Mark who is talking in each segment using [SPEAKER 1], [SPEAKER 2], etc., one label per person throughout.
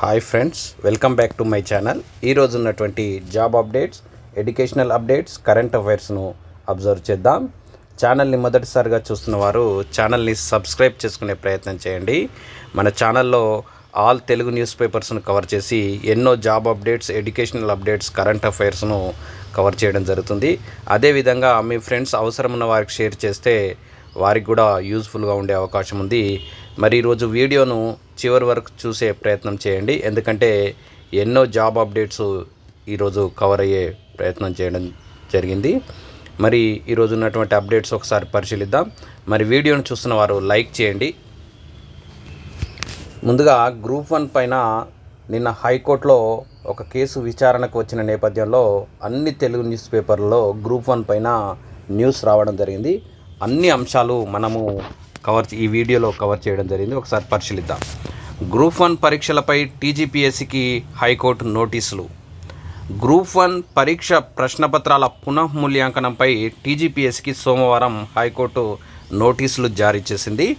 [SPEAKER 1] Hi friends welcome back to my channel. ఈరోజు ఉన్నటువంటి job updates educational updates current అఫైర్స్ను observe చేద్దాం. ఛానల్ని మొదటిసారిగా చూస్తున్న వారు ఛానల్ని సబ్స్క్రైబ్ చేసుకునే ప్రయత్నం చేయండి. మన ఛానల్లో ఆల్ తెలుగు న్యూస్ పేపర్స్ను కవర్ చేసి ఎన్నో job updates educational updates current అఫైర్స్ను cover చేయడం జరుగుతుంది. అదేవిధంగా మీ ఫ్రెండ్స్ అవసరం ఉన్న వారికి షేర్ చేస్తే వారికి కూడా యూజ్ఫుల్గా ఉండే అవకాశం ఉంది. మరి ఈరోజు వీడియోను చివరి వరకు చూసే ప్రయత్నం చేయండి. ఎందుకంటే ఎన్నో జాబ్ అప్డేట్స్ ఈరోజు కవర్ అయ్యే ప్రయత్నం చేయడం జరిగింది. మరి ఈరోజు ఉన్నటువంటి అప్డేట్స్ ఒకసారి పరిశీలిద్దాం. మరి వీడియోను చూస్తున్న వారు లైక్ చేయండి. ముందుగా గ్రూప్ వన్ పైన నిన్న హైకోర్టులో ఒక కేసు విచారణకు వచ్చిన నేపథ్యంలో అన్ని తెలుగు న్యూస్ పేపర్లలో గ్రూప్ వన్ పైన న్యూస్ రావడం జరిగింది. అన్ని అంశాలు మనము కవర్ ఈ వీడియోలో కవర్ చేయడం జరిగింది. ఒకసారి పరిశీలిద్దాం. గ్రూప్ వన్ పరీక్షలపై టీజీపీఎస్సికి హైకోర్టు నోటీసులు. గ్రూప్ వన్ పరీక్ష ప్రశ్నపత్రాల పునఃమూల్యాంకనంపై టీజీపీఎస్కి సోమవారం హైకోర్టు నోటీసులు జారీ చేసింది.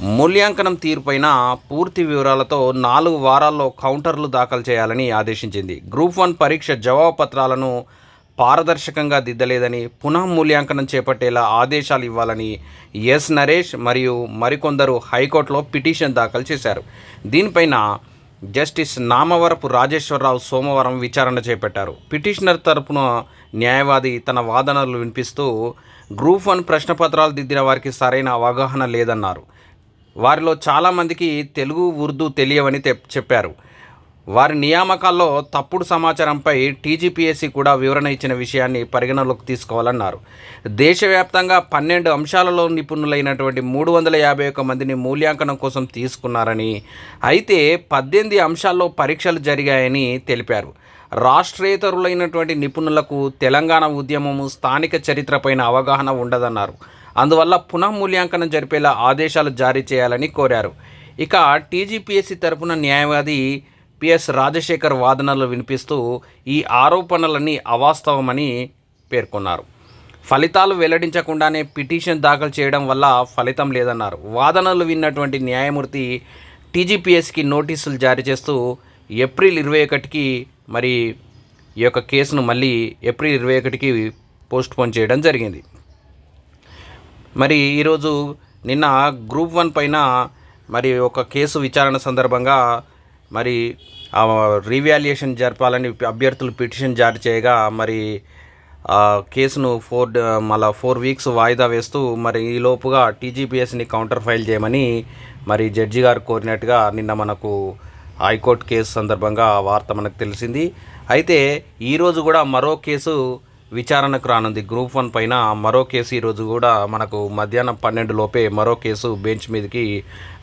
[SPEAKER 1] మూల్యాంకనం తీరుపైన పూర్తి వివరాలతో నాలుగు వారాల్లో కౌంటర్లు దాఖలు చేయాలని ఆదేశించింది. గ్రూప్ వన్ పరీక్ష జవాబు పత్రాలను పారదర్శకంగా దిద్దలేదని పునః మూల్యాంకనం చేపట్టేలా ఆదేశాలు ఇవ్వాలని ఎస్ నరేష్ మరియు మరికొందరు హైకోర్టులో పిటిషన్ దాఖలు చేశారు. దీనిపైన జస్టిస్ నామవరపు రాజేశ్వరరావు సోమవారం విచారణ చేపట్టారు. పిటిషనర్ తరపున న్యాయవాది తన వాదనలు వినిపిస్తూ గ్రూప్ వన్ ప్రశ్నపత్రాలు దిద్దిన వారికి సరైన అవగాహన లేదన్నారు. వారిలో చాలామందికి తెలుగు ఉర్దూ తెలియవని చెప్పారు. వారి నియామకాల్లో తప్పుడు సమాచారంపై టీజీపీఎస్సీ కూడా వివరణ ఇచ్చిన విషయాన్ని పరిగణలోకి తీసుకోవాలన్నారు. దేశవ్యాప్తంగా పన్నెండు అంశాలలో నిపుణులైనటువంటి మూడు వందల యాభై ఒక్క మందిని మూల్యాంకనం కోసం తీసుకున్నారని అయితే పద్దెనిమిది అంశాల్లో పరీక్షలు జరిగాయని తెలిపారు. రాష్ట్రేతరులైనటువంటి నిపుణులకు తెలంగాణ ఉద్యమము స్థానిక చరిత్రపైన అవగాహన ఉండదన్నారు. అందువల్ల పునః మూల్యాంకనం జరిపేలా ఆదేశాలు జారీ చేయాలని కోరారు. ఇక టీజీపీఎస్సీ తరపున న్యాయవాది పిఎస్ రాజశేఖర్ వాదనలు వినిపిస్తూ ఈ ఆరోపణలన్నీ అవాస్తవమని పేర్కొన్నారు. ఫలితాలు వెల్లడించకుండానే పిటిషన్ దాఖలు చేయడం వల్ల ఫలితం లేదన్నారు. వాదనలు విన్నటువంటి న్యాయమూర్తి టీజీపీఎస్కి నోటీసులు జారీ చేస్తూ ఏప్రిల్ ఇరవై ఒకటికి మరి ఈ యొక్క కేసును మళ్ళీ ఏప్రిల్ ఇరవై ఒకటికి పోస్ట్ పోన్ చేయడం జరిగింది. మరి ఈరోజు నిన్న గ్రూప్ వన్ పైన మరి ఒక కేసు విచారణ సందర్భంగా మరి ఆ రీవాల్యుయేషన్ జరపాలని అభ్యర్థులు పిటిషన్ జారీ చేయగా మరి కేసును ఫోర్ మళ్ళా ఫోర్ వీక్స్ వాయిదా వేస్తూ మరి ఈ లోపుగా టీజీపీఎస్ని కౌంటర్ ఫైల్ చేయమని మరి జడ్జి గారు కోరినట్టుగా నిన్న మనకు హైకోర్టు కేసు సందర్భంగా వార్త మనకు తెలిసింది. అయితే ఈరోజు కూడా మరో కేసు విచారణకు రానుంది. గ్రూప్ వన్ పైన మరో కేసు ఈరోజు కూడా మనకు మధ్యాహ్నం పన్నెండు లోపే మరో కేసు బెంచ్ మీదకి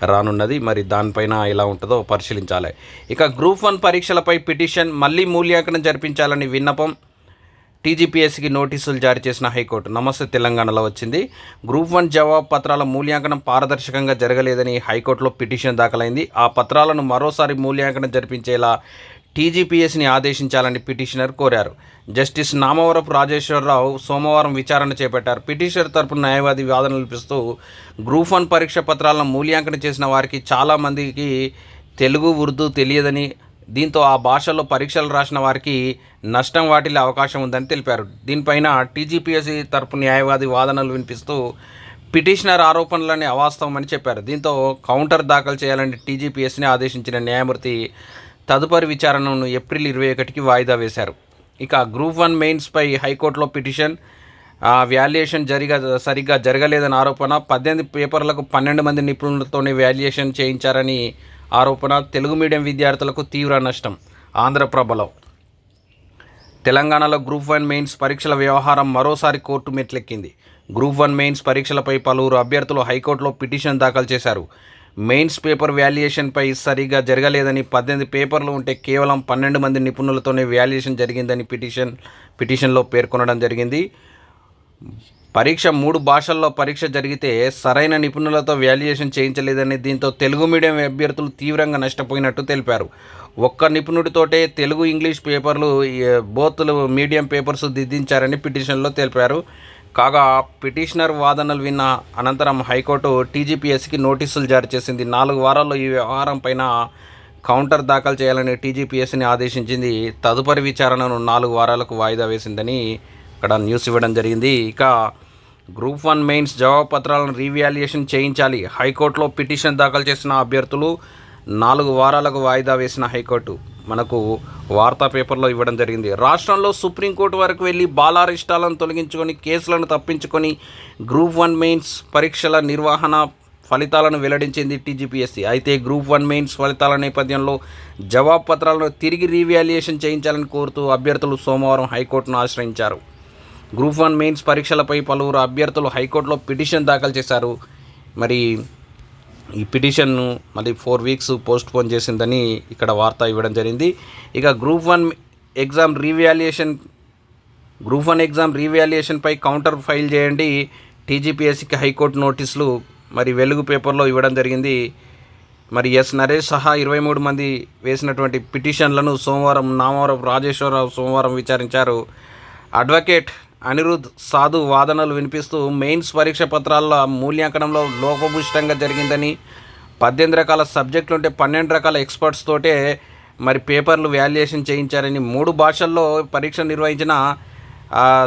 [SPEAKER 1] రానున్నది. మరి దానిపైన ఎలా ఉంటుందో పరిశీలించాలి. ఇక గ్రూప్ వన్ పరీక్షలపై పిటిషన్ మళ్ళీ మూల్యాంకనం జరిపించాలని విన్నపం. టీజీపీఎస్సీకి నోటీసులు జారీ చేసిన హైకోర్టు నమస్తే తెలంగాణలో వచ్చింది. గ్రూప్ వన్ జవాబు పత్రాల మూల్యాంకనం పారదర్శకంగా జరగలేదని హైకోర్టులో పిటిషన్ దాఖలైంది. ఆ పత్రాలను మరోసారి మూల్యాంకనం జరిపించేలా టీజీపీఎస్ని ఆదేశించాలని పిటిషనర్ కోరారు. జస్టిస్ నామవరపు రాజేశ్వరరావు సోమవారం విచారణ చేపట్టారు. పిటిషనర్ తరపున న్యాయవాది వాదనలు వినిపిస్తూ గ్రూప్ వన్ పరీక్ష పత్రాలను మూల్యాంకనం చేసిన వారికి చాలామందికి తెలుగు ఉర్దూ తెలియదని దీంతో ఆ భాషలో పరీక్షలు రాసిన వారికి నష్టం వాటిల్లే అవకాశం ఉందని తెలిపారు. దీనిపైన టీజీపీఎస్సీ తరపు న్యాయవాది వాదనలు వినిపిస్తూ పిటిషనర్ ఆరోపణలని అవాస్తవమని చెప్పారు. దీంతో కౌంటర్ దాఖలు చేయాలని టీజీపీఎస్ని ఆదేశించిన న్యాయమూర్తి తదుపరి విచారణను ఏప్రిల్ ఇరవై ఒకటికి వాయిదా వేశారు. ఇక గ్రూప్ వన్ మెయిన్స్పై హైకోర్టులో పిటిషన్ వాల్యుయేషన్ జరిగా సరిగ్గా జరగలేదని ఆరోపణ పద్దెనిమిది పేపర్లకు పన్నెండు మంది నిపుణులతోనే వాల్యుయేషన్ చేయించారని ఆరోపణ తెలుగు మీడియం విద్యార్థులకు తీవ్ర నష్టం. ఆంధ్రప్రభలో తెలంగాణలో గ్రూప్ వన్ మెయిన్స్ పరీక్షల వ్యవహారం మరోసారి కోర్టు మెట్లెక్కింది. గ్రూప్ వన్ మెయిన్స్ పరీక్షలపై పలువురు అభ్యర్థులు హైకోర్టులో పిటిషన్ దాఖలు చేశారు. మెయిన్స్ పేపర్ వాల్యుయేషన్పై సరిగా జరగలేదని పద్దెనిమిది పేపర్లు ఉంటే కేవలం పన్నెండు మంది నిపుణులతోనే వాల్యుయేషన్ జరిగిందని పిటిషన్ పిటిషన్లో పేర్కొనడం జరిగింది. పరీక్ష మూడు భాషల్లో పరీక్ష జరిగితే సరైన నిపుణులతో వాల్యుయేషన్ చేయించలేదని దీంతో తెలుగు మీడియం అభ్యర్థులు తీవ్రంగా నష్టపోయినట్టు తెలిపారు. ఒక్క నిపుణుడితోటే తెలుగు ఇంగ్లీష్ పేపర్లు బోతులు మీడియం పేపర్స్ దిద్దించారని పిటిషన్లో తెలిపారు. కాగా పిటిషనర్ వాదనలు విన్న అనంతరం హైకోర్టు టీజీపీఎస్కి నోటీసులు జారీ చేసింది. నాలుగు వారాల్లో ఈ వ్యవహారం పైన కౌంటర్ దాఖలు చేయాలని టీజీపీఎస్ని ఆదేశించింది. తదుపరి విచారణను నాలుగు వారాలకు వాయిదా వేసిందని ఇక్కడ న్యూస్ ఇవ్వడం జరిగింది. ఇక గ్రూప్ వన్ మెయిన్స్ జవాబు పత్రాలను రీవాల్యుయేషన్ చేయించాలి. హైకోర్టులో పిటిషన్ దాఖలు చేసిన అభ్యర్థులు నాలుగు వారాలకు వాయిదా వేసిన హైకోర్టు. మనకు వార్తా పేపర్లో ఇవ్వడం జరిగింది. రాష్ట్రంలో సుప్రీంకోర్టు వరకు వెళ్ళి బాలారిష్టాలను తొలగించుకొని కేసులను తప్పించుకొని గ్రూప్ వన్ మెయిన్స్ పరీక్షల నిర్వహణ ఫలితాలను వెల్లడించింది టీజీపీఎస్సీ. అయితే గ్రూప్ వన్ మెయిన్స్ ఫలితాల నేపథ్యంలో జవాబు పత్రాలను తిరిగి రీవాల్యుయేషన్ చేయించాలని కోరుతూ అభ్యర్థులు సోమవారం హైకోర్టును ఆశ్రయించారు. గ్రూప్ వన్ మెయిన్స్ పరీక్షలపై పలువురు అభ్యర్థులు హైకోర్టులో పిటిషన్ దాఖలు చేశారు. మరి ఈ పిటిషన్ను మళ్ళీ ఫోర్ వీక్స్ పోస్ట్ పోన్ చేసిందని ఇక్కడ వార్త ఇవ్వడం జరిగింది. ఇక group one exam revaluation group one exam రీవాల్యుయేషన్పై counter file చేయండి. టీజీపీఎస్సీకి హైకోర్టు నోటీసులు మరి వెలుగు పేపర్లో ఇవ్వడం జరిగింది. మరి ఎస్ నరేష్ సహా ఇరవై మూడు మంది వేసినటువంటి పిటిషన్లను సోమవారం నామవరం రాజేశ్వరరావు సోమవారం విచారించారు. అడ్వకేట్ అనిరుద్ సాధు వాదనలు వినిపిస్తూ మెయిన్స్ పరీక్ష పత్రాల మూల్యాంకనంలో లోపభూయిష్టంగా జరిగిందని పద్దెనిమిది రకాల సబ్జెక్టులు ఉంటే పన్నెండు రకాల ఎక్స్పర్ట్స్ తోటే మరి పేపర్లు వాల్యుయేషన్ చేయించారని మూడు భాషల్లో పరీక్ష నిర్వహించిన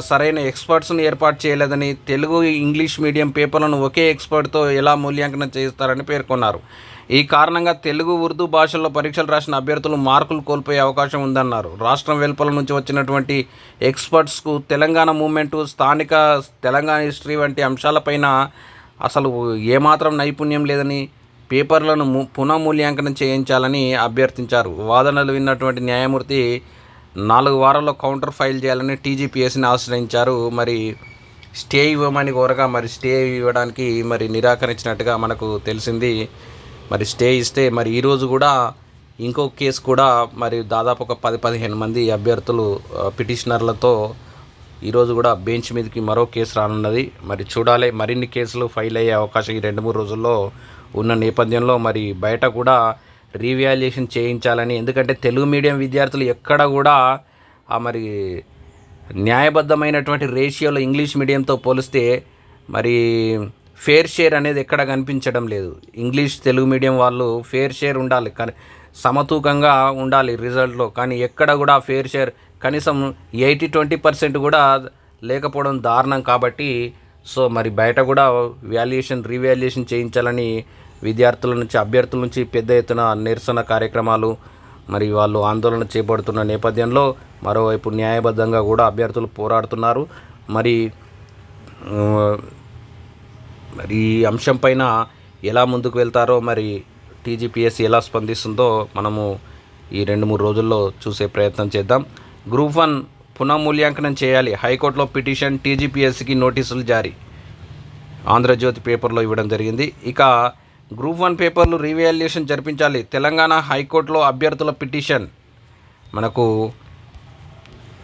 [SPEAKER 1] సరైన ఎక్స్పర్ట్స్ను ఏర్పాటు చేయలేదని తెలుగు ఇంగ్లీష్ మీడియం పేపర్లను ఒకే ఎక్స్పర్ట్తో ఎలా మూల్యాంకనం చేస్తారని పేర్కొన్నారు. ఈ కారణంగా తెలుగు ఉర్దూ భాషల్లో పరీక్షలు రాసిన అభ్యర్థులు మార్కులు కోల్పోయే అవకాశం ఉందన్నారు. రాష్ట్రం వెలుపల నుంచి వచ్చినటువంటి ఎక్స్పర్ట్స్కు తెలంగాణ మూమెంటు స్థానిక తెలంగాణ హిస్టరీ వంటి అంశాలపైన అసలు ఏమాత్రం నైపుణ్యం లేదని పేపర్లను పునః పునఃమూల్యాంకనం చేయించాలని అభ్యర్థించారు. వాదనలు విన్నటువంటి న్యాయమూర్తి నాలుగు వారాల్లో కౌంటర్ ఫైల్ చేయాలని టీజీపీఎస్ని ఆశ్రయించారు. మరి స్టే ఇవ్వమని కోరగా మరి స్టే ఇవ్వడానికి మరి నిరాకరించినట్టుగా మనకు తెలిసింది. మరి స్టే ఇస్తే మరి ఈరోజు కూడా ఇంకో కేసు కూడా మరి దాదాపు ఒక పది పదిహేను మంది అభ్యర్థులు పిటిషనర్లతో ఈరోజు కూడా బెంచ్ మీదకి మరో కేసు రానున్నది. మరి చూడాలి మరిన్ని కేసులు ఫైల్ అయ్యే అవకాశం ఈ రెండు మూడు రోజుల్లో ఉన్న నేపథ్యంలో మరి బయట కూడా రీవాల్యుయేషన్ చేయించాలని. ఎందుకంటే తెలుగు మీడియం విద్యార్థులు ఎక్కడ కూడా ఆ మరి న్యాయబద్ధమైనటువంటి రేషియోలో ఇంగ్లీష్ మీడియంతో పోలిస్తే మరి ఫేర్ షేర్ అనేది ఎక్కడ కనిపించడం లేదు. ఇంగ్లీష్ తెలుగు మీడియం వాళ్ళు ఫేర్ షేర్ ఉండాలి. కానీ సమతూకంగా ఉండాలి రిజల్ట్లో. కానీ ఎక్కడ కూడా ఫేర్ షేర్ కనీసం ఎయిటీ ట్వంటీ పర్సెంట్ కూడా లేకపోవడం దారుణం కాబట్టి సో మరి బయట కూడా వాల్యుయేషన్ రీవాల్యుయేషన్ చేయించాలని విద్యార్థుల నుంచి అభ్యర్థుల నుంచి పెద్ద ఎత్తున నిరసన కార్యక్రమాలు మరి వాళ్ళు ఆందోళన చేపడుతున్న నేపథ్యంలో మరోవైపు న్యాయబద్ధంగా కూడా అభ్యర్థులు పోరాడుతున్నారు. మరి మరి ఈ అంశం పైన ఎలా ముందుకు వెళ్తారో మరి టీజీపీఎస్సీ ఎలా స్పందిస్తుందో మనము ఈ రెండు మూడు రోజుల్లో చూసే ప్రయత్నం చేద్దాం. గ్రూప్ వన్ పునఃమూల్యాంకనం చేయాలి. హైకోర్టులో పిటిషన్ టీజీపీఎస్సీకి నోటీసులు జారీ. ఆంధ్రజ్యోతి పేపర్లో ఇవ్వడం జరిగింది. ఇక గ్రూప్ వన్ పేపర్లు రీవాల్యుయేషన్ జరిపించాలి. తెలంగాణ హైకోర్టులో అభ్యర్థుల పిటిషన్. మనకు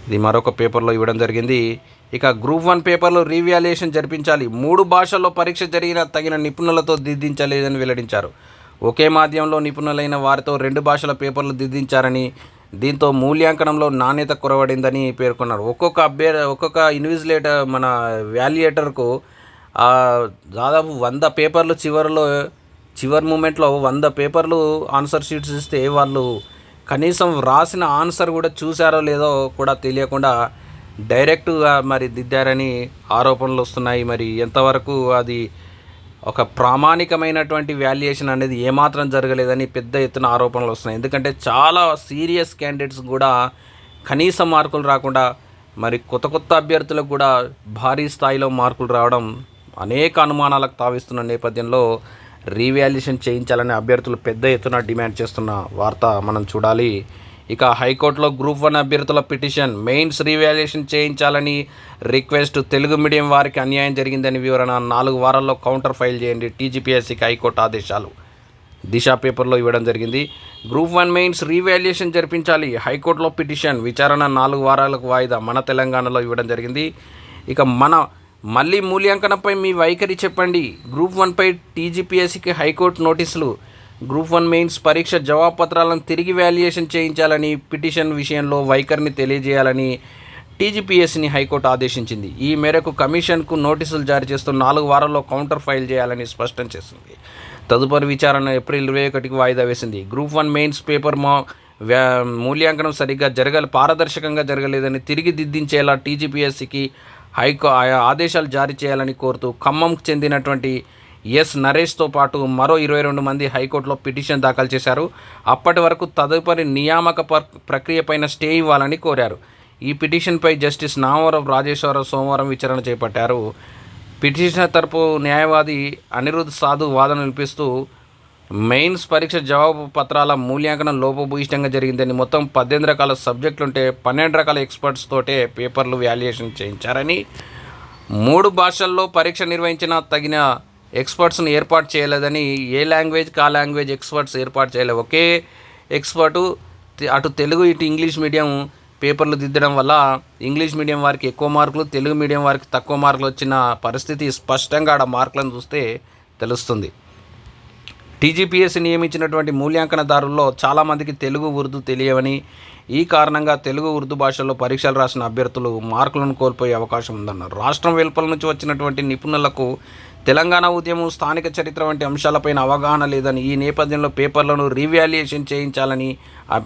[SPEAKER 1] ఇది మరొక పేపర్లో ఇవ్వడం జరిగింది. ఇక గ్రూప్ వన్ పేపర్లో రీవాల్యుయేషన్ జరిపించాలి. మూడు భాషల్లో పరీక్ష జరిగిన తగిన నిపుణులతో దిద్దించలేదని వెల్లడించారు. ఒకే మాధ్యమంలో నిపుణులైన వారితో రెండు భాషల పేపర్లు దిద్దించారని దీంతో మూల్యాంకనంలో నాణ్యత కొరవడిందని పేర్కొన్నారు. ఒక్కొక్క అభ్యర్ ఒక్కొక్క ఇన్విజిలేటర్ మన వాల్యుయేటర్కు దాదాపు వంద పేపర్లు చివరిలో చివరి మూమెంట్లో వంద పేపర్లు ఆన్సర్ షీట్స్ ఇస్తే వాళ్ళు కనీసం రాసిన ఆన్సర్ కూడా చూసారో లేదో కూడా తెలియకుండా డైరెక్ట్గా మరి దిద్దారని ఆరోపణలు వస్తున్నాయి. మరి ఎంతవరకు అది ఒక ప్రామాణికమైనటువంటి వాల్యుయేషన్ అనేది ఏమాత్రం జరగలేదని పెద్ద ఎత్తున ఆరోపణలు వస్తున్నాయి. ఎందుకంటే చాలా సీరియస్ క్యాండిడేట్స్ కూడా కనీస మార్కులు రాకుండా మరి కొత్త కొత్త అభ్యర్థులకు కూడా భారీ స్థాయిలో మార్కులు రావడం అనేక అనుమానాలకు తావిస్తున్న నేపథ్యంలో రీవాల్యుయేషన్ చేయించాలని అభ్యర్థులు పెద్ద ఎత్తున డిమాండ్ చేస్తున్న వార్త మనం చూడాలి. ఇక హైకోర్టులో గ్రూప్ వన్ అభ్యర్థుల పిటిషన్. మెయిన్స్ రీవాల్యుయేషన్ చేయించాలని రిక్వెస్ట్. తెలుగు మీడియం వారికి అన్యాయం జరిగిందని వివరణ. నాలుగు వారాల్లో కౌంటర్ ఫైల్ చేయండి టీజీపీఎస్సీకి హైకోర్టు ఆదేశాలు. దిశ పేపర్లో ఇవ్వడం జరిగింది. గ్రూప్ వన్ మెయిన్స్ రీవాల్యుయేషన్ జరిపించాలి. హైకోర్టులో పిటిషన్. విచారణ నాలుగు వారాలకు వాయిదా మన తెలంగాణలో ఇవ్వడం జరిగింది. ఇక మన మళ్ళీ మూల్యాంకనంపై మీ వైఖరి చెప్పండి. గ్రూప్ వన్పై టీజీపీఎస్సీకి హైకోర్టు నోటీసులు. గ్రూప్ వన్ మెయిన్స్ పరీక్ష జవాబు పత్రాలను తిరిగి వాల్యుయేషన్ చేయించాలని పిటిషన్ విషయంలో వైఖరిని తెలియజేయాలని టీజీపీఎస్సీని హైకోర్టు ఆదేశించింది. ఈ మేరకు కమిషన్కు నోటీసులు జారీ చేస్తూ నాలుగు వారాల్లో కౌంటర్ ఫైల్ చేయాలని స్పష్టం చేసింది. తదుపరి విచారణ ఏప్రిల్ ఇరవై ఒకటికి వాయిదా వేసింది. గ్రూప్ వన్ మెయిన్స్ పేపర్ మా మూల్యాంకనం సరిగ్గా జరగాలి పారదర్శకంగా జరగలేదని తిరిగి దిద్దించేలా టీజీపీఎస్సికి హైకో ఆదేశాలు జారీ చేయాలని కోరుతూ ఖమ్మంకు చెందినటువంటి ఎస్ నరేష్తో పాటు మరో ఇరవై రెండు మంది హైకోర్టులో పిటిషన్ దాఖలు చేశారు. అప్పటి వరకు తదుపరి నియామక పర్- ప్రక్రియపైన స్టే ఇవ్వాలని కోరారు. ఈ పిటిషన్పై జస్టిస్ నామవరం రాజేశ్వరరావు సోమవారం విచారణ చేపట్టారు. పిటిషనర్ తరపు న్యాయవాది అనిరుద్ సాధు వాదన వినిపిస్తూ మెయిన్స్ పరీక్ష జవాబు పత్రాల మూల్యాంకనం లోపభూయిష్టంగా జరిగిందని మొత్తం పద్దెనిమిది రకాల సబ్జెక్టులుంటే పన్నెండు రకాల ఎక్స్పర్ట్స్ తోటే పేపర్లు వాల్యుయేషన్ చేయించారని మూడు భాషల్లో పరీక్ష నిర్వహించిన తగిన ఎక్స్పర్ట్స్ని ఏర్పాటు చేయలేదని ఏ లాంగ్వేజ్ కా లాంగ్వేజ్ ఎక్స్పర్ట్స్ ఏర్పాటు చేయలేదు ఒకే ఎక్స్పర్టు అటు తెలుగు ఇటు ఇంగ్లీష్ మీడియం పేపర్లు దిద్దడం వల్ల ఇంగ్లీష్ మీడియం వారికి ఎక్కువ మార్కులు తెలుగు మీడియం వారికి తక్కువ మార్కులు వచ్చిన పరిస్థితి స్పష్టంగా ఆడ మార్కులను చూస్తే తెలుస్తుంది. టీజీపీఎస్సీ నియమించినటువంటి మూల్యాంకనదారుల్లో చాలామందికి తెలుగు ఉర్దూ తెలియవని ఈ కారణంగా తెలుగు ఉర్దూ భాషల్లో పరీక్షలు రాసిన అభ్యర్థులు మార్కులను కోల్పోయే అవకాశం ఉందన్నారు. రాష్ట్రం వెలుపల నుంచి వచ్చినటువంటి నిపుణులకు తెలంగాణ ఉద్యమం స్థానిక చరిత్ర వంటి అంశాలపైన అవగాహన లేదని ఈ నేపథ్యంలో పేపర్లను రీవాల్యుయేషన్ చేయించాలని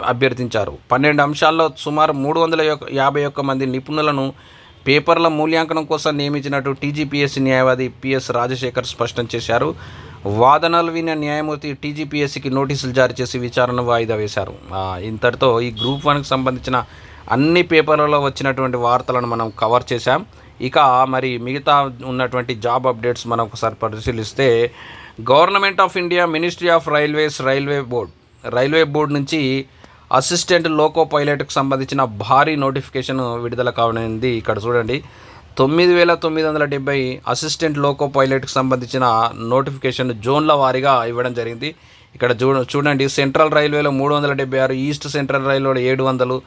[SPEAKER 1] అభ్యర్థించారు. పన్నెండు అంశాల్లో సుమారు మూడు వందల యొక్క- యాభై ఒక్క మంది నిపుణులను పేపర్ల మూల్యాంకనం కోసం నియమించినట్టు టీజీపీఎస్సీ న్యాయవాది పిఎస్ రాజశేఖర్ స్పష్టం చేశారు. వాదనలు విన్న న్యాయమూర్తి టీజీపీఎస్సీకి నోటీసులు జారీ చేసి విచారణ వాయిదా వేశారు. ఇంతటితో ఈ గ్రూప్ వన్కి సంబంధించిన అన్ని పేపర్లలో వచ్చినటువంటి వార్తలను మనం కవర్ చేశాం. ఇక మరి మిగతా ఉన్నటువంటి జాబ్ అప్డేట్స్ మనం ఒకసారి పరిశీలిస్తే government of India ministry of railways railway board railway board నుంచి అసిస్టెంట్ లోకో పైలట్కు సంబంధించిన భారీ నోటిఫికేషన్ విడుదల కావనుంది ఇక్కడ చూడండి తొమ్మిది వేల తొమ్మిది వందల డెబ్బై అసిస్టెంట్ లోకో పైలట్కి సంబంధించిన నోటిఫికేషన్ జోన్ల వారీగా ఇవ్వడం జరిగింది. ఇక్కడ చూ చూడండి సెంట్రల్ రైల్వేలో మూడు వందల డెబ్బై ఆరు ఈస్ట్ సెంట్రల్ రైల్వేలో ఏడు వందలు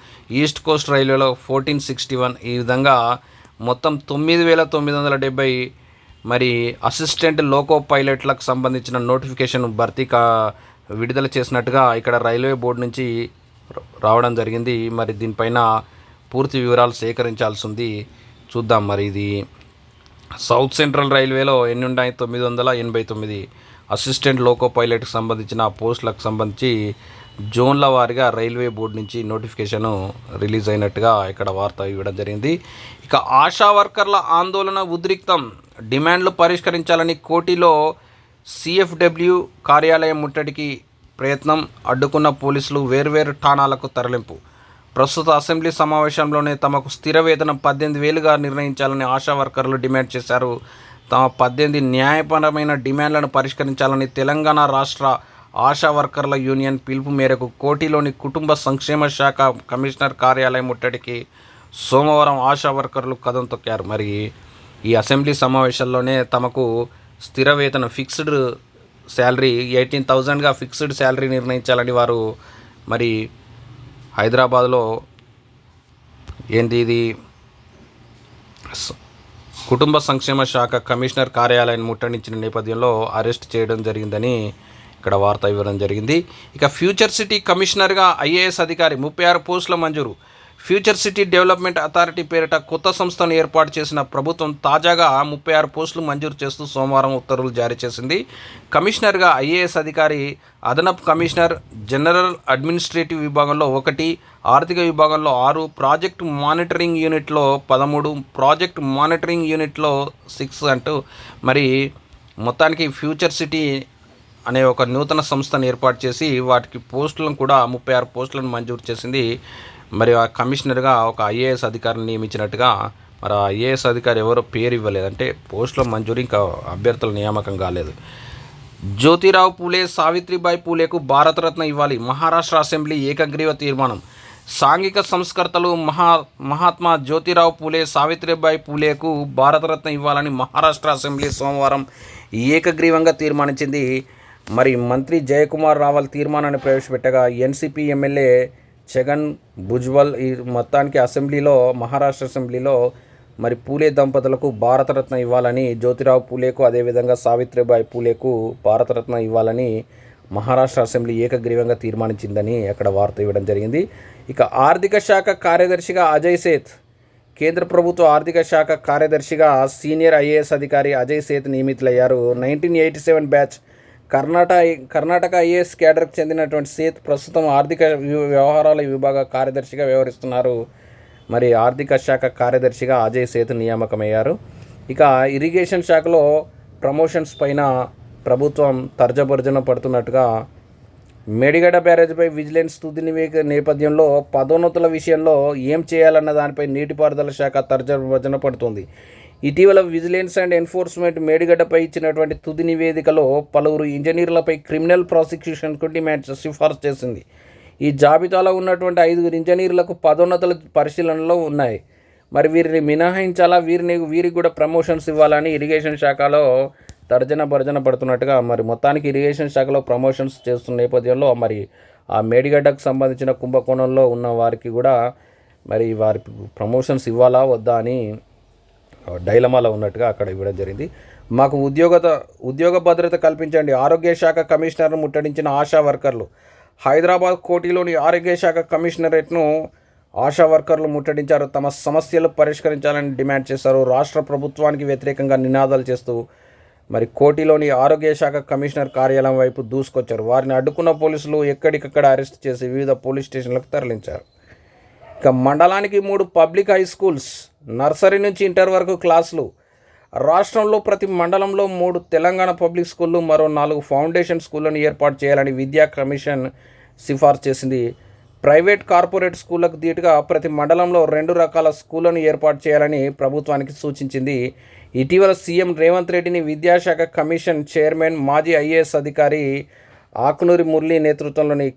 [SPEAKER 1] ఈస్ట్ కోస్ట్ రైల్వేలో ఫోర్టీన్ సిక్స్టీ వన్ ఈ విధంగా మొత్తం తొమ్మిది వేల తొమ్మిది వందల డెబ్బై మరి అసిస్టెంట్ లోకో పైలట్లకు సంబంధించిన నోటిఫికేషన్ భర్తీ కా విడుదల చేసినట్టుగా ఇక్కడ రైల్వే బోర్డు నుంచి రావడం జరిగింది. మరి దీనిపైన పూర్తి వివరాలు సేకరించాల్సి ఉంది. చూద్దాం మరి ఇది. సౌత్ సెంట్రల్ రైల్వేలో ఎన్ని ఉన్నాయి తొమ్మిది వందల ఎనభై తొమ్మిది అసిస్టెంట్ లోకో పైలట్కి సంబంధించిన పోస్టులకు సంబంధించి జోన్ల వారీగా రైల్వే బోర్డు నుంచి నోటిఫికేషన్ రిలీజ్ అయినట్టుగా ఇక్కడ వార్త ఇవ్వడం జరిగింది. ఇక ఆశా వర్కర్ల ఆందోళన ఉద్రిక్తం. డిమాండ్లు పరిష్కరించాలని కోటిలో సిఎఫ్డబ్ల్యూ కార్యాలయం ముట్టడికి ప్రయత్నం అడ్డుకున్న పోలీసులు వేర్వేరు ఠాణాలకు తరలింపు. ప్రస్తుత అసెంబ్లీ సమావేశంలోనే తమకు స్థిర వేతనం పద్దెనిమిది వేలుగా నిర్ణయించాలని ఆశా వర్కర్లు డిమాండ్ చేశారు. తమ పద్దెనిమిది న్యాయపరమైన డిమాండ్లను పరిష్కరించాలని తెలంగాణ రాష్ట్ర ఆశా వర్కర్ల యూనియన్ పిలుపు మేరకు కోటిలోని కుటుంబ సంక్షేమ శాఖ కమిషనర్ కార్యాలయం ముట్టడికి సోమవారం ఆశా వర్కర్లు కథం తొక్కారు. మరి ఈ అసెంబ్లీ సమావేశాల్లోనే తమకు స్థిర వేతన ఫిక్స్డ్ శాలరీ ఎయిటీన్ థౌజండ్గా ఫిక్స్డ్ శాలరీ నిర్ణయించాలని వారు మరి హైదరాబాద్లో ఏంటి ఇది? కుటుంబ సంక్షేమ శాఖ కమిషనర్ కార్యాలయాన్ని ముట్టడించిన నేపథ్యంలో అరెస్ట్ చేయడం జరిగిందని ఇక్కడ వార్త ఇవ్వడం జరిగింది. ఇక ఫ్యూచర్ సిటీ కమిషనర్గా ఐఏఎస్ అధికారి ముప్పై ఆరు పోస్టుల మంజూరు. ఫ్యూచర్ సిటీ డెవలప్మెంట్ అథారిటీ పేరిట కొత్త సంస్థను ఏర్పాటు చేసిన ప్రభుత్వం తాజాగా ముప్పై ఆరు పోస్టులు మంజూరు చేస్తూ సోమవారం ఉత్తర్వులు జారీ చేసింది. కమిషనర్గా ఐఏఎస్ అధికారి అదనపు కమిషనర్ జనరల్ అడ్మినిస్ట్రేటివ్ విభాగంలో ఒకటి ఆర్థిక విభాగంలో ఆరు ప్రాజెక్ట్ మానిటరింగ్ యూనిట్లో పదమూడు ప్రాజెక్ట్ మానిటరింగ్ యూనిట్లో సిక్స్ అంటూ మరి మొత్తానికి ఫ్యూచర్ సిటీ అనే ఒక నూతన సంస్థను ఏర్పాటు చేసి వాటికి పోస్టులను కూడా ముప్పై ఆరు పోస్టులను మంజూరు చేసింది. మరి ఆ కమిషనర్గా ఒక ఐఏఎస్ అధికారిని నియమించినట్టుగా మరి ఆ ఐఏఎస్ అధికారి ఎవరో పేరు ఇవ్వలేదు. అంటే పోస్టుల మంజూరు ఇంకా అభ్యర్థుల నియామకం కాలేదు. జ్యోతిరావు పూలే సావిత్రిబాయి పూలేకు భారతరత్న ఇవ్వాలి. మహారాష్ట్ర అసెంబ్లీ ఏకగ్రీవ తీర్మానం. సాంఘిక సంస్కర్తలు మహా మహాత్మా జ్యోతిరావు పూలే సావిత్రిబాయి పూలేకు భారతరత్న ఇవ్వాలని మహారాష్ట్ర అసెంబ్లీ సోమవారం ఏకగ్రీవంగా తీర్మానించింది. మరి మంత్రి జయకుమార్ రావాల్ తీర్మానాన్ని ప్రవేశపెట్టగా ఎన్సిపి ఎమ్మెల్యే జగన్ భుజ్వల్ ఈ మొత్తానికి అసెంబ్లీలో మహారాష్ట్ర అసెంబ్లీలో మరి పూలే దంపతులకు భారతరత్న ఇవ్వాలని జ్యోతిరావు పూలేకు అదేవిధంగా సావిత్రిబాయి పూలేకు భారతరత్న ఇవ్వాలని మహారాష్ట్ర అసెంబ్లీ ఏకగ్రీవంగా తీర్మానించిందని అక్కడ వార్త ఇవ్వడం జరిగింది. ఇక ఆర్థిక శాఖ కార్యదర్శిగా అజయ్ సేత్ కేంద్ర ప్రభుత్వ ఆర్థిక శాఖ కార్యదర్శిగా సీనియర్ ఐఏఎస్ అధికారి అజయ్ సేత్ నియమితులయ్యారు. Nineteen eighty seven batch Karnataka Karnataka IAS కేడర్కు చెందినటువంటి సేత్ ప్రస్తుతం ఆర్థిక వ్యవహారాల విభాగ కార్యదర్శిగా వ్యవహరిస్తున్నారు. మరి ఆర్థిక శాఖ కార్యదర్శిగా అజయ్ సేత్ నియామకమయ్యారు. ఇక ఇరిగేషన్ శాఖలో ప్రమోషన్స్ పైన ప్రభుత్వం తర్జభర్జన పడుతున్నట్టుగా మేడిగడ్డ బ్యారేజ్పై విజిలెన్స్ తుది నివేదిక నేపథ్యంలో పదోన్నతుల విషయంలో ఏం చేయాలన్న దానిపై నీటిపారుదల శాఖ తర్జన పడుతుంది. ఇటీవల విజిలెన్స్ అండ్ ఎన్ఫోర్స్మెంట్ మేడిగడ్డపై ఇచ్చినటువంటి తుది నివేదికలో పలువురు ఇంజనీర్లపై క్రిమినల్ ప్రాసిక్యూషన్కు డిమాండ్ సిఫార్సు చేసింది. ఈ జాబితాలో ఉన్నటువంటి ఐదుగురు ఇంజనీర్లకు పదోన్నతుల పరిశీలనలో ఉన్నాయి. మరి వీరిని మినహాయించాలా? వీరిని వీరికి కూడా ప్రమోషన్స్ ఇవ్వాలని ఇరిగేషన్ శాఖలో తర్జన భర్జన పడుతున్నట్టుగా మరి మొత్తానికి ఇరిగేషన్ శాఖలో ప్రమోషన్స్ చేస్తున్న నేపథ్యంలో మరి ఆ మేడిగడ్డకు సంబంధించిన కుంభకోణంలో ఉన్న వారికి కూడా మరి వారి ప్రమోషన్స్ ఇవ్వాలా వద్దా అని డైలమాలో ఉన్నట్టుగా అక్కడ ఇవ్వడం జరిగింది. మాకు ఉద్యోగత ఉద్యోగ భద్రత కల్పించండి. ఆరోగ్య శాఖ కమిషనర్ను ముట్టడించిన ఆశా వర్కర్లు. హైదరాబాద్ కోటిలోని ఆరోగ్య శాఖ కమిషనరేట్ను ఆశా వర్కర్లు ముట్టడించారు. తమ సమస్యలు పరిష్కరించాలని డిమాండ్ చేశారు. రాష్ట్ర ప్రభుత్వానికి వ్యతిరేకంగా నినాదాలు చేస్తూ మరి కోటిలోని ఆరోగ్య శాఖ కమిషనర్ కార్యాలయం వైపు దూసుకొచ్చారు. వారిని అడ్డుకున్న పోలీసులు ఎక్కడికక్కడ అరెస్ట్ చేసి వివిధ పోలీస్ స్టేషన్లకు తరలించారు. ఇక మండలానికి మూడు పబ్లిక్ హై స్కూల్స్ నర్సరీ నుంచి ఇంటర్ వరకు క్లాసులు. రాష్ట్రంలో ప్రతి మండలంలో మూడు తెలంగాణ పబ్లిక్ స్కూళ్ళు మరో నాలుగు ఫౌండేషన్ స్కూళ్ళను ఏర్పాటు చేయాలని విద్యా కమిషన్ సిఫార్సు చేసింది. ప్రైవేట్ కార్పొరేట్ స్కూళ్ళకు ధీటుగా ప్రతి మండలంలో రెండు రకాల స్కూళ్ళను ఏర్పాటు చేయాలని ప్రభుత్వానికి సూచించింది. ఇటీవల సీఎం రేవంత్ రెడ్డిని విద్యాశాఖ కమిషన్ చైర్మన్ మాజీ ఐఏఎస్ అధికారి ఆకునూరి మురళి నేతృత్వంలోని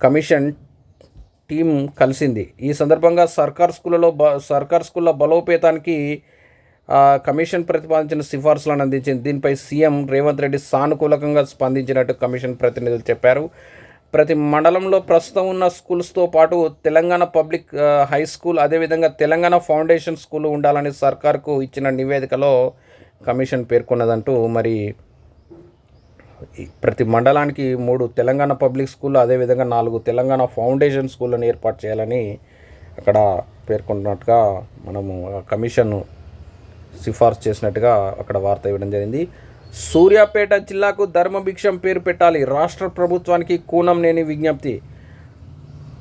[SPEAKER 1] కమిషన్ టీం కలిసింది. ఈ సందర్భంగా సర్కార్ స్కూళ్ళలో బ సర్కార్ స్కూళ్ళ బలోపేతానికి కమిషన్ ప్రతిపాదించిన సిఫార్సులను అందించింది. దీనిపై సీఎం రేవంత్ రెడ్డి సానుకూలకంగా స్పందించినట్టు కమిషన్ ప్రతినిధులు చెప్పారు. ప్రతి మండలంలో ప్రస్తుతం ఉన్న స్కూల్స్తో పాటు తెలంగాణ పబ్లిక్ హై స్కూల్ అదేవిధంగా తెలంగాణ ఫౌండేషన్ స్కూల్ ఉండాలని సర్కార్కు ఇచ్చిన నివేదికలో కమిషన్ పేర్కొన్నదంటూ మరి ప్రతి మండలానికి మూడు తెలంగాణ పబ్లిక్ స్కూల్ అదేవిధంగా నాలుగు తెలంగాణ ఫౌండేషన్ స్కూళ్ళను ఏర్పాటు చేయాలని అక్కడ పేర్కొన్నట్టుగా మనము కమిషన్ సిఫార్సు చేసినట్టుగా అక్కడ వార్త ఇవ్వడం జరిగింది. సూర్యాపేట జిల్లాకు ధర్మభిక్షం పేరు పెట్టాలి. రాష్ట్ర ప్రభుత్వానికి కూనంనేని విజ్ఞప్తి.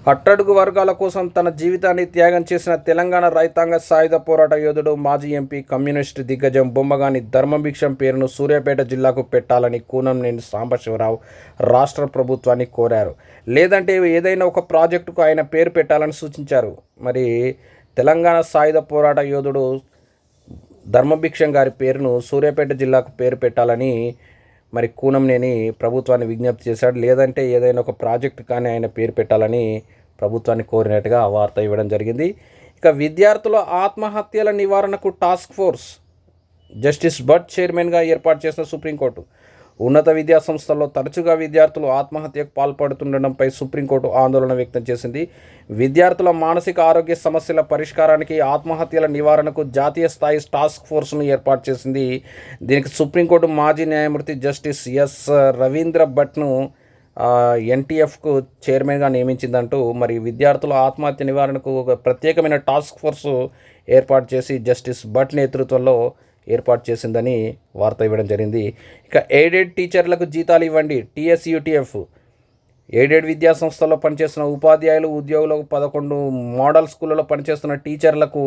[SPEAKER 1] అట్టడుగు వర్గాల కోసం తన జీవితాన్ని త్యాగం చేసిన తెలంగాణ రైతాంగ సాయుధ పోరాట యోధుడు మాజీ ఎంపీ కమ్యూనిస్టు దిగ్గజం బొమ్మగాని ధర్మభిక్షం పేరును సూర్యాపేట జిల్లాకు పెట్టాలని కూనంనేని సాంబశివరావు రాష్ట్ర ప్రభుత్వాన్ని కోరారు. లేదంటే ఏదైనా ఒక ప్రాజెక్టుకు ఆయన పేరు పెట్టాలని సూచించారు. మరి తెలంగాణ సాయుధ పోరాట యోధుడు ధర్మభిక్షం గారి పేరును సూర్యాపేట జిల్లాకు పేరు పెట్టాలని మరి కూనంనేని ప్రభుత్వాన్ని విజ్ఞప్తి చేశాడు. లేదంటే ఏదైనా ఒక ప్రాజెక్ట్ కానీ ఆయన పేరు పెట్టాలని ప్రభుత్వాన్ని కోరినట్టుగా ఆ వార్త ఇవ్వడం జరిగింది. ఇక విద్యార్థుల ఆత్మహత్యల నివారణకు టాస్క్ ఫోర్స్ జస్టిస్ భట్ చైర్మన్గా ఏర్పాటు చేసిన సుప్రీంకోర్టు. ఉన్నత విద్యా సంస్థల్లో తరచుగా విద్యార్థులు ఆత్మహత్యకు పాల్పడుతుండడంపై సుప్రీంకోర్టు ఆందోళన వ్యక్తం చేసింది. విద్యార్థుల మానసిక ఆరోగ్య సమస్యల పరిష్కారానికి ఆత్మహత్యల నివారణకు జాతీయ స్థాయి టాస్క్ ఫోర్స్ను ఏర్పాటు చేసింది. దీనికి సుప్రీంకోర్టు మాజీ న్యాయమూర్తి జస్టిస్ ఎస్ రవీంద్ర భట్ను ఎన్టీఎఫ్కు చైర్మన్గా నియమించిందంటూ మరి విద్యార్థుల ఆత్మహత్య నివారణకు ఒక ప్రత్యేకమైన టాస్క్ ఫోర్సు ఏర్పాటు చేసి జస్టిస్ భట్ నేతృత్వంలో ఏర్పాటు చేసిందని వార్త ఇవ్వడం జరిగింది. ఇక ఎయిడెడ్ టీచర్లకు జీతాలు ఇవ్వండి. టీఎస్యూటీఎఫ్ ఎయిడెడ్ విద్యా సంస్థల్లో పనిచేస్తున్న ఉపాధ్యాయులు ఉద్యోగులకు పదకొండు మోడల్ స్కూళ్ళలో పనిచేస్తున్న టీచర్లకు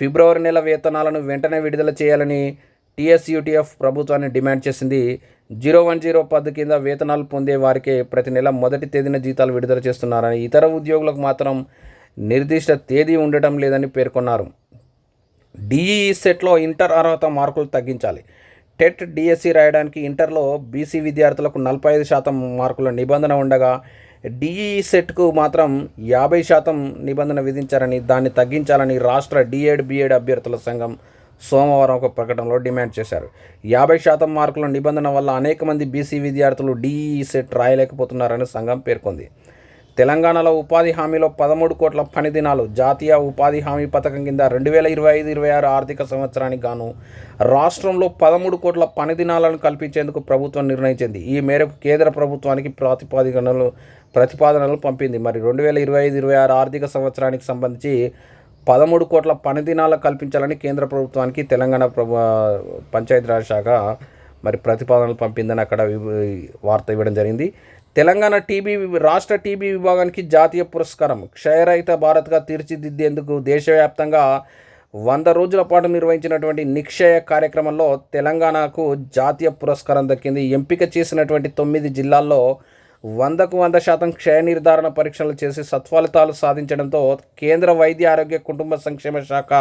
[SPEAKER 1] ఫిబ్రవరి నెల వేతనాలను వెంటనే విడుదల చేయాలని టీఎస్యూటీఎఫ్ ప్రభుత్వాన్ని డిమాండ్ చేసింది. జీరో వన్ జీరో పద్ కింద వేతనాలు పొందే వారికే ప్రతి నెల మొదటి తేదీన జీతాలు విడుదల చేస్తున్నారని ఇతర ఉద్యోగులకు మాత్రం నిర్దిష్ట తేదీ ఉండటం లేదని పేర్కొన్నారు. డిఈఈ సెట్లో ఇంటర్ అర్హత మార్కులు తగ్గించాలి. టెట్ డిఎస్సి రాయడానికి ఇంటర్లో బీసీ విద్యార్థులకు నలభై ఐదు శాతం మార్కుల నిబంధన ఉండగా డిఈఈ సెట్కు మాత్రం యాభై శాతం నిబంధన విధించారని దాన్ని తగ్గించాలని రాష్ట్ర డిఎడ్ బిఎడ్ అభ్యర్థుల సంఘం సోమవారం ఒక ప్రకటనలో డిమాండ్ చేశారు. యాభై శాతం మార్కుల నిబంధన వల్ల అనేక మంది బీసీ విద్యార్థులు డిఈఈ సెట్ రాయలేకపోతున్నారని సంఘం పేర్కొంది. తెలంగాణలో ఉపాధి హామీలో పదమూడు కోట్ల పని దినాలు జాతీయ ఉపాధి హామీ పథకం కింద రెండు వేల ఇరవై ఐదు ఇరవై ఆరు ఆర్థిక సంవత్సరానికి గాను రాష్ట్రంలో పదమూడు కోట్ల పని దినాలను కల్పించేందుకు ప్రభుత్వం నిర్ణయించింది. ఈ మేరకు కేంద్ర ప్రభుత్వానికి ప్రతిపాదనలు ప్రతిపాదనలు పంపింది. మరి రెండు వేల ఇరవై ఐదు ఇరవై ఆరు ఆర్థిక సంవత్సరానికి సంబంధించి పదమూడు కోట్ల పని దినాలు కల్పించాలని కేంద్ర ప్రభుత్వానికి తెలంగాణ ప్రభు పంచాయతీరాజ్ శాఖ మరి ప్రతిపాదనలు పంపిందని అక్కడ వార్త ఇవ్వడం జరిగింది. తెలంగాణ టీబీ రాష్ట్ర టీబీ విభాగానికి జాతీయ పురస్కారం. క్షయరహిత భారత్గా తీర్చిదిద్దేందుకు దేశవ్యాప్తంగా వంద రోజుల పాటు నిర్వహించినటువంటి నిక్షయ కార్యక్రమంలో తెలంగాణకు జాతీయ పురస్కారం దక్కింది. ఎంపిక చేసినటువంటి తొమ్మిది జిల్లాల్లో వందకు వంద శాతం క్షయ నిర్ధారణ పరీక్షలు చేసి సత్ఫలితాలు సాధించడంతో కేంద్ర వైద్య ఆరోగ్య కుటుంబ సంక్షేమ శాఖ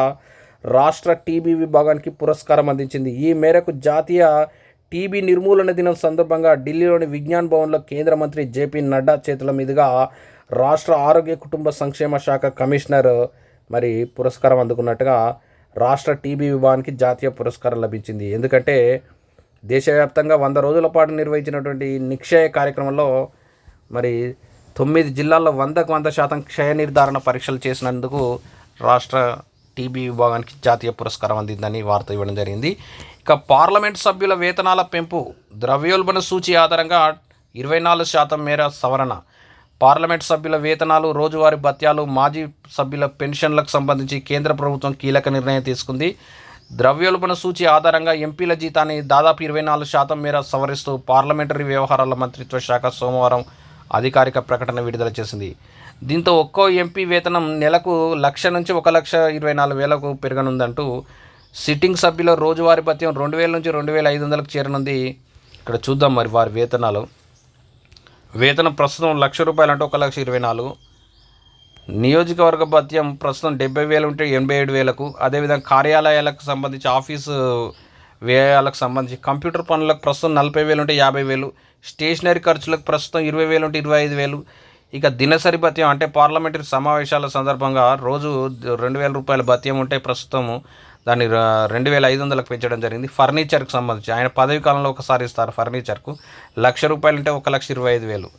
[SPEAKER 1] రాష్ట్ర టీబీ విభాగానికి పురస్కారం అందించింది. ఈ మేరకు జాతీయ టీబీ నిర్మూలన దినం సందర్భంగా ఢిల్లీలోని విజ్ఞాన్ భవన్లో కేంద్ర మంత్రి జేపీ నడ్డా చేతుల మీదుగా రాష్ట్ర ఆరోగ్య కుటుంబ సంక్షేమ శాఖ కమిషనర్ మరి పురస్కారం అందుకున్నట్టుగా రాష్ట్ర టీబీ విభాగానికి జాతీయ పురస్కారం లభించింది. ఎందుకంటే దేశవ్యాప్తంగా వంద రోజుల పాటు నిర్వహించినటువంటి నిక్షయ కార్యక్రమంలో మరి తొమ్మిది జిల్లాల్లో వందకు వంద శాతం క్షయ నిర్ధారణ పరీక్షలు చేసినందుకు రాష్ట్ర టీబీ విభాగానికి జాతీయ పురస్కారం అందిందని వార్త ఇవ్వడం జరిగింది. ఇక పార్లమెంట్ సభ్యుల వేతనాల పెంపు ద్రవ్యోల్బణ సూచి ఆధారంగా ఇరవై నాలుగు శాతం మేర సవరణ. పార్లమెంట్ సభ్యుల వేతనాలు రోజువారీ భత్యాలు మాజీ సభ్యుల పెన్షన్లకు సంబంధించి కేంద్ర ప్రభుత్వం కీలక నిర్ణయం తీసుకుంది. ద్రవ్యోల్బణ సూచి ఆధారంగా ఎంపీల జీతాన్ని దాదాపు ఇరవై నాలుగు శాతం మేర సవరిస్తూ పార్లమెంటరీ వ్యవహారాల మంత్రిత్వ శాఖ సోమవారం అధికారిక ప్రకటన విడుదల చేసింది. దీంతో ఒక్కో ఎంపీ వేతనం నెలకు లక్ష నుంచి ఒక లక్ష ఇరవై నాలుగు వేలకు పెరగనుందంటూ సిట్టింగ్ సభ్యుల రోజువారీ భత్యం రెండు వేల నుంచి రెండు వేల ఐదు వందలకు చేరనుంది. ఇక్కడ చూద్దాం మరి వారి వేతనాలు. వేతనం ప్రస్తుతం లక్ష రూపాయలు అంటే ఒక లక్ష ఇరవై నాలుగు. నియోజకవర్గ భత్యం ప్రస్తుతం డెబ్బై వేలు ఉంటే ఎనభై ఏడు వేలకు. అదేవిధంగా కార్యాలయాలకు సంబంధించి ఆఫీసు వ్యయాలకు సంబంధించి కంప్యూటర్ పనులకు ప్రస్తుతం నలభై వేలు ఉంటే యాభై వేలు. స్టేషనరీ ఖర్చులకు ప్రస్తుతం ఇరవై వేలు ఉంటే ఇరవై ఐదు వేలు. ఇక దినసరి భత్యం అంటే పార్లమెంటరీ సమావేశాల సందర్భంగా రోజు రెండు వేల రూపాయల భత్యం ఉంటే ప్రస్తుతం దాన్ని రెండు వేల ఐదు వందలకు పెంచడం జరిగింది. ఫర్నిచర్కి సంబంధించి ఆయన పదవి కాలంలో ఒకసారి ఇస్తారు ఫర్నిచర్కు. లక్ష రూపాయలు అంటే ఒక లక్ష ఇరవై ఐదు వేలు.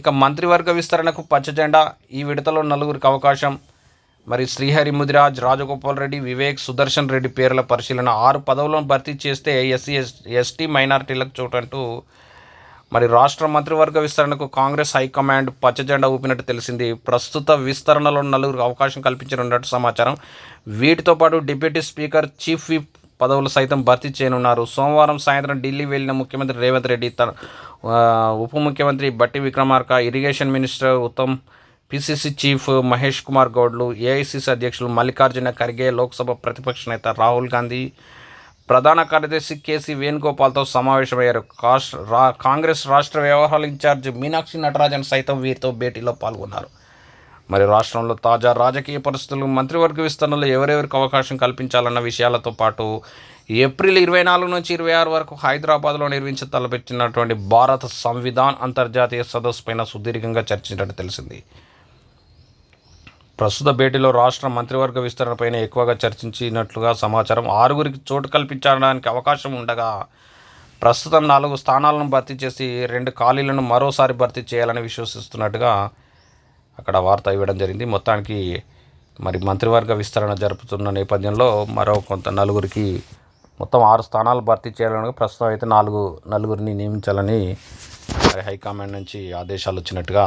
[SPEAKER 1] ఇక మంత్రివర్గ విస్తరణకు పచ్చ జెండా ఈ విడతలో నలుగురికి అవకాశం. మరి శ్రీహరి ముదిరాజ్ రాజగోపాల్ రెడ్డి వివేక్ సుదర్శన్ రెడ్డి పేర్ల పరిశీలన. ఆరు పదవులను భర్తీ చేస్తే ఎస్సీ ఎస్ ఎస్టీ మైనారిటీలకు చోటంటూ మరి రాష్ట్ర మంత్రివర్గ విస్తరణకు కాంగ్రెస్ హైకమాండ్ పచ్చజెండా ఊపినట్టు తెలిసింది. ప్రస్తుత విస్తరణలో నలుగురికి అవకాశం కల్పించనున్నట్టు సమాచారం. వీటితో పాటు డిప్యూటీ స్పీకర్ చీఫ్ విప్ పదవులు సైతం భర్తీ చేయనున్నారు. సోమవారం సాయంత్రం ఢిల్లీ వెళ్ళిన ముఖ్యమంత్రి రేవంత్ రెడ్డి తన ఉప ముఖ్యమంత్రి Bhatti Vikramarka irrigation minister Uttam PCC chief Mahesh Kumar గౌడ్లు AICC అధ్యక్షులు మల్లికార్జున ఖర్గే లోక్సభ ప్రతిపక్ష నేత రాహుల్ గాంధీ ప్రధాన కార్యదర్శి కేసీ వేణుగోపాల్తో సమావేశమయ్యారు. కాష్ రా కాంగ్రెస్ రాష్ట్ర వ్యవహారాల ఇన్ఛార్జ్ మీనాక్షి నటరాజన్ సైతం వీరితో భేటీలో పాల్గొన్నారు. మరి రాష్ట్రంలో తాజా రాజకీయ పరిస్థితులు మంత్రివర్గ విస్తరణలో ఎవరెవరికి అవకాశం కల్పించాలన్న విషయాలతో పాటు ఏప్రిల్ ఇరవై నాలుగు నుంచి ఇరవై ఆరు వరకు హైదరాబాద్లో నిర్మించి తలపెట్టినటువంటి భారత సంవిధాన్ అంతర్జాతీయ సదస్సు పైన సుదీర్ఘంగా చర్చించినట్టు తెలిసింది. ప్రస్తుత భేటీలో రాష్ట్ర మంత్రివర్గ విస్తరణపైన ఎక్కువగా చర్చించినట్లుగా సమాచారం. ఆరుగురికి చోటు కల్పించడానికి అవకాశం ఉండగా ప్రస్తుతం నాలుగు స్థానాలను భర్తీ చేసి రెండు ఖాళీలను మరోసారి భర్తీ చేయాలని విశ్వసిస్తున్నట్టుగా అక్కడ వార్త ఇవ్వడం జరిగింది. మొత్తానికి మరి మంత్రివర్గ విస్తరణ జరుపుతున్న నేపథ్యంలో మరో కొంత నలుగురికి మొత్తం ఆరు స్థానాలు భర్తీ చేయాలని ప్రస్తుతం అయితే నాలుగు నలుగురిని నియమించాలని మరి హైకమాండ్ నుంచి ఆదేశాలు వచ్చినట్టుగా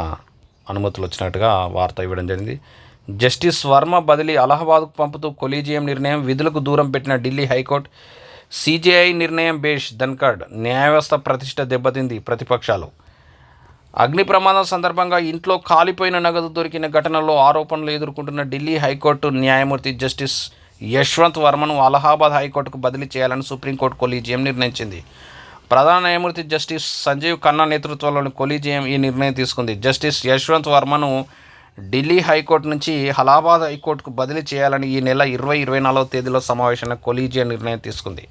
[SPEAKER 1] అనుమతులు వచ్చినట్టుగా వార్త ఇవ్వడం జరిగింది. జస్టిస్ వర్మ బదిలీ అలహాబాద్కు పంపుతూ కొలీజియం నిర్ణయం విధులకు దూరం పెట్టిన ఢిల్లీ హైకోర్టు. సీజేఐ నిర్ణయం బేష్ ధన్కడ్ న్యాయవ్యవస్థ ప్రతిష్ట దెబ్బతింది ప్రతిపక్షాలు. అగ్ని ప్రమాదం సందర్భంగా ఇంట్లో కాలిపోయిన నగదు దొరికిన ఘటనలో ఆరోపణలు ఎదుర్కొంటున్న ఢిల్లీ హైకోర్టు న్యాయమూర్తి జస్టిస్ యశ్వంత్ వర్మను అలహాబాద్ హైకోర్టుకు బదిలీ చేయాలని సుప్రీంకోర్టు కొలీజియం నిర్ణయించింది. ప్రధాన న్యాయమూర్తి జస్టిస్ సంజీవ్ ఖన్నా నేతృత్వంలోని కొలీజియం ఈ నిర్ణయం తీసుకుంది. జస్టిస్ యశ్వంత్ వర్మను ఢిల్లీ హైకోర్టు నుంచి అలహాబాద్ హైకోర్టుకు బదిలీ చేయాలని ఈ నెల ఇరవై ఇరవై నాలుగవ తేదీలో సమావేశంలో కొలీజియం నిర్ణయం తీసుకుంది.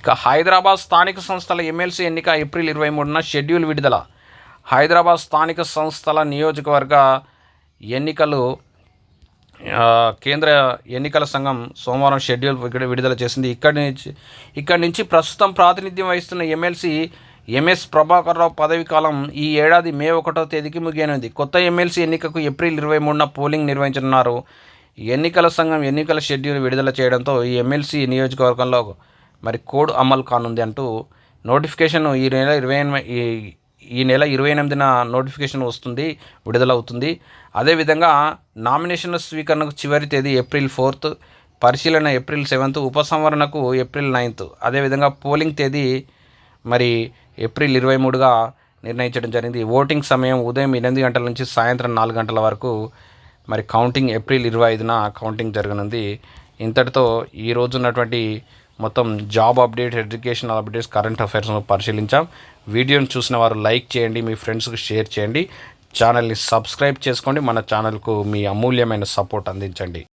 [SPEAKER 1] ఇక హైదరాబాద్ స్థానిక సంస్థల ఎమ్మెల్సీ ఎన్నిక ఏప్రిల్ ఇరవై మూడున షెడ్యూల్ విడుదల. హైదరాబాద్ స్థానిక సంస్థల నియోజకవర్గ ఎన్నికలు కేంద్ర ఎన్నికల సంఘం సోమవారం షెడ్యూల్ విడుదల- విడుదల చేసింది. ఇక్కడి నుంచి ఇక్కడి నుంచి ప్రస్తుతం ప్రాతినిధ్యం వహిస్తున్న ఎమ్మెల్సీ ఎంఎస్ ప్రభాకర్ రావు పదవి కాలం ఈ ఏడాది మే ఒకటో తేదీకి ముగియనుంది. కొత్త ఎమ్మెల్సీ ఎన్నికకు ఏప్రిల్ ఇరవై మూడున పోలింగ్ నిర్వహించనున్నారు. ఎన్నికల సంఘం ఎన్నికల షెడ్యూల్ విడుదల చేయడంతో ఈ ఎమ్మెల్సీ నియోజకవర్గంలో మరి కోడ్ అమలు కానుంది అంటూ నోటిఫికేషన్ ఈ నెల ఇరవై ఎనిమిది ఈ ఈ నెల ఇరవై ఎనిమిదిన నోటిఫికేషన్ వస్తుంది విడుదలవుతుంది. అదేవిధంగా నామినేషన్ల స్వీకరణకు చివరి తేదీ ఏప్రిల్ ఫోర్త్ పరిశీలన ఏప్రిల్ సెవెంత్ ఉపసంహరణకు ఏప్రిల్ నైన్త్. అదేవిధంగా పోలింగ్ తేదీ మరి ఏప్రిల్ ఇరవై మూడుగా నిర్ణయించడం జరిగింది. ఓటింగ్ సమయం ఉదయం ఎనిమిది గంటల నుంచి సాయంత్రం నాలుగు గంటల వరకు. మరి కౌంటింగ్ ఏప్రిల్ ఇరవై ఐదున కౌంటింగ్ జరగనుంది. ఇంతటితో ఈ రోజున్నటువంటి మొత్తం job update educational updates current అఫైర్స్ను పరిశీలించాం. వీడియోని చూసిన వారు లైక్ చేయండి మీ ఫ్రెండ్స్కి షేర్ చేయండి. ఛానల్ని సబ్స్క్రైబ్ చేసుకోండి. మన ఛానల్కు మీ అమూల్యమైన సపోర్ట్ అందించండి.